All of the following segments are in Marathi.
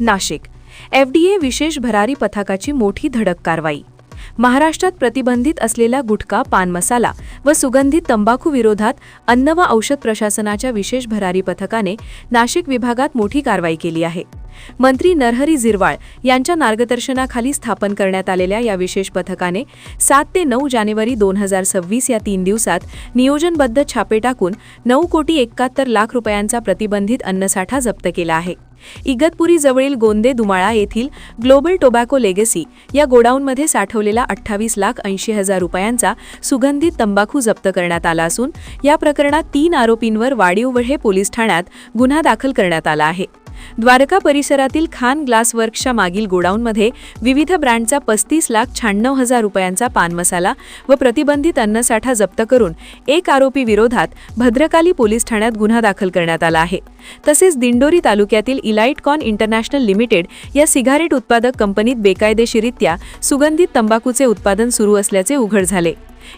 नाशिक. एफडीए विशेष भरारी पथकाची मोठी धडक कारवाई. महाराष्ट्रात प्रतिबंधित असलेला गुटखा पान मसाला व सुगंधित तंबाखू विरोधात अन्न व औषध प्रशासनाच्या विशेष भरारी पथकाने नाशिक विभागात मोठी कारवाई केली आहे. मंत्री नरहरी झिरवाळ यांच्या मार्गदर्शनाखाली स्थापन करण्यात आलेल्या या विशेष पथकाने सात ते नऊ जानेवारी दोन हजार सव्वीस या तीन दिवसात नियोजनबद्ध छापे टाकून नऊ कोटी एकाहत्तर लाख रुपयांचा प्रतिबंधित अन्नसाठा जप्त केला आहे. इगतपुरी जवळील गोंदे दुमाळा येथील ग्लोबल टोबॅको लेगसी या गोडाऊनमध्ये साठवलेला अठ्ठावीस लाख ऐंशी हजार रुपयांचा सुगंधित तंबाखू जप्त करण्यात आला असून या प्रकरणात तीन आरोपींवर वाडीवळे पोलीस ठाण्यात गुन्हा दाखल करण्यात आला आहे. द्वारका परिसरातील खान ग्लास वर्कच्या मागील गोडाऊनमध्ये विविध ब्रँडचा पस्तीस लाख शहाण्णव हजार रुपयांचा पान मसाला व प्रतिबंधित अन्नसाठा जप्त करून एक आरोपी विरोधात भद्रकाली पोलीस ठाण्यात गुन्हा दाखल करण्यात आला आहे. तसेच दिंडोरी तालुक्यातील इलाइटकॉन इंटरनॅशनल लिमिटेड या सिगारेट उत्पादक कंपनीत बेकायदेशीरित्या सुगंधित तंबाखूचे उत्पादन सुरू असल्याचे उघड झाले.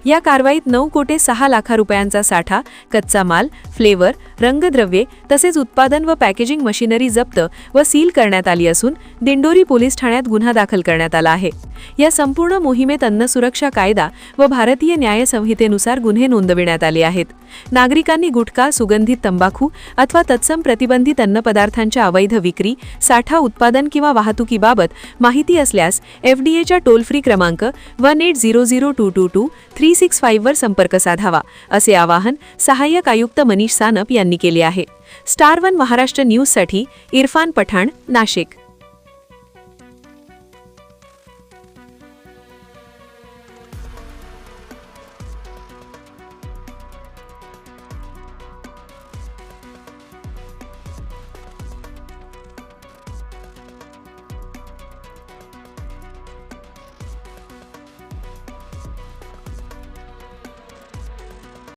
या कारवाईत नऊ कोटे सहा लाखा रुपयांचा साठा कच्चा माल फ्लेवर रंगद्रव्ये तसेच उत्पादन व पॅकेजिंग मशिनरी जप्त व सील करण्यात आली असून दिंडोरी पोलीस ठाण्यात गुन्हा दाखल करण्यात आला आहे. या संपूर्ण मोहिमेत अन्न सुरक्षा कायदा व भारतीय न्याय संहितेनुसार गुन्हे नोंदविण्यात आले आहेत. नागरिकांनी गुटखा सुगंधित तंबाखू अथवा तत्सम प्रतिबंधित अन्नपदार्थांच्या अवैध विक्री साठा उत्पादन किंवा वाहतुकीबाबत माहिती असल्यास एफडीएच्या टोल फ्री क्रमांक one eight zero zero two two two three six फाईव्हवर संपर्क साधावा असे आवाहन सहाय्यक आयुक्त मनीष सानप यांनी केले आहे. स्टार वन महाराष्ट्र न्यूजसाठी इरफान पठाण नाशिक.